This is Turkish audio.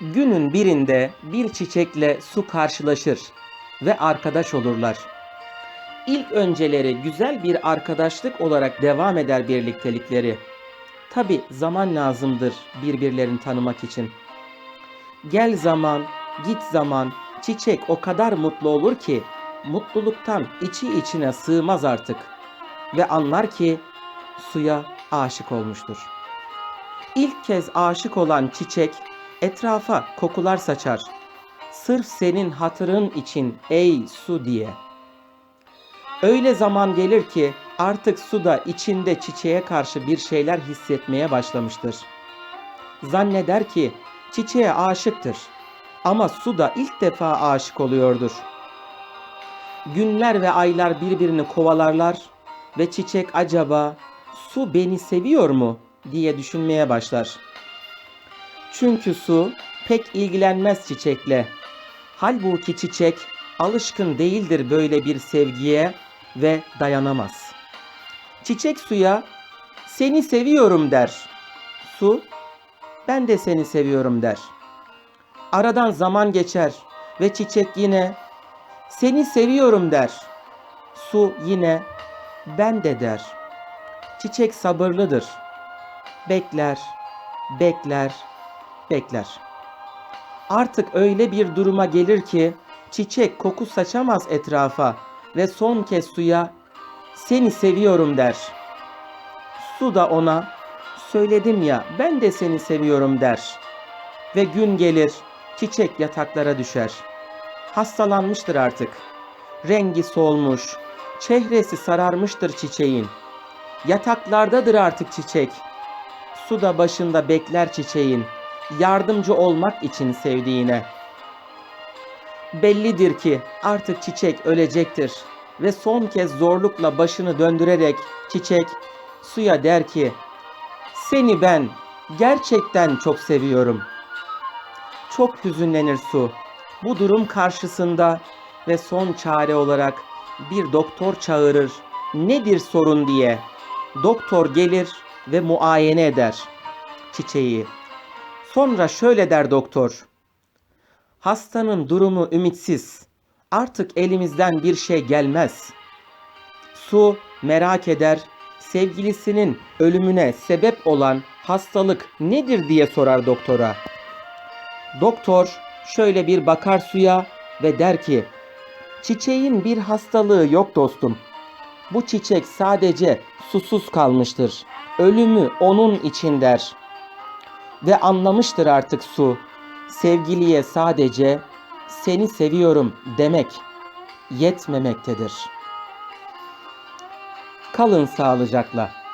Günün birinde bir çiçekle su karşılaşır ve arkadaş olurlar. İlk önceleri güzel bir arkadaşlık olarak devam eder birliktelikleri. Tabi zaman lazımdır birbirlerini tanımak için. Gel zaman, git zaman, çiçek o kadar mutlu olur ki mutluluktan içi içine sığmaz artık ve anlar ki suya aşık olmuştur. İlk kez aşık olan çiçek etrafa kokular saçar. Sırf senin hatırın için ey su diye. Öyle zaman gelir ki artık su da içinde çiçeğe karşı bir şeyler hissetmeye başlamıştır. Zanneder ki çiçeğe aşıktır. Ama su da ilk defa aşık oluyordur. Günler ve aylar birbirini kovalarlar ve çiçek acaba su beni seviyor mu diye düşünmeye başlar. Çünkü su pek ilgilenmez çiçekle. Halbuki çiçek alışkın değildir böyle bir sevgiye ve dayanamaz. Çiçek suya seni seviyorum der. Su ben de seni seviyorum der. Aradan zaman geçer ve çiçek yine seni seviyorum der. Su yine ben de der. Çiçek sabırlıdır. Bekler, bekler, bekler. Artık öyle bir duruma gelir ki çiçek koku saçamaz etrafa ve son kez suya seni seviyorum der. Su da ona söyledim ya ben de seni seviyorum der. Ve gün gelir çiçek yataklara düşer. Hastalanmıştır artık. Rengi solmuş, çehresi sararmıştır çiçeğin. Yataklardadır artık çiçek. Su da başında bekler çiçeğin. Yardımcı olmak için sevdiğine. Bellidir ki artık çiçek ölecektir ve son kez zorlukla başını döndürerek çiçek suya der ki: "Seni ben gerçekten çok seviyorum." Çok hüzünlenir su. Bu durum karşısında ve son çare olarak bir doktor çağırır. Nedir sorun diye. Doktor gelir ve muayene eder çiçeği. Sonra şöyle der doktor. Hastanın durumu ümitsiz. Artık elimizden bir şey gelmez. Su merak eder. Sevgilisinin ölümüne sebep olan hastalık nedir diye sorar doktora. Doktor şöyle bir bakar suya ve der ki: Çiçeğin bir hastalığı yok dostum. Bu çiçek sadece susuz kalmıştır. Ölümü onun için der. Ve anlamıştır artık su. Sevgiliye sadece seni seviyorum demek yetmemektedir. Kalın sağlıcakla.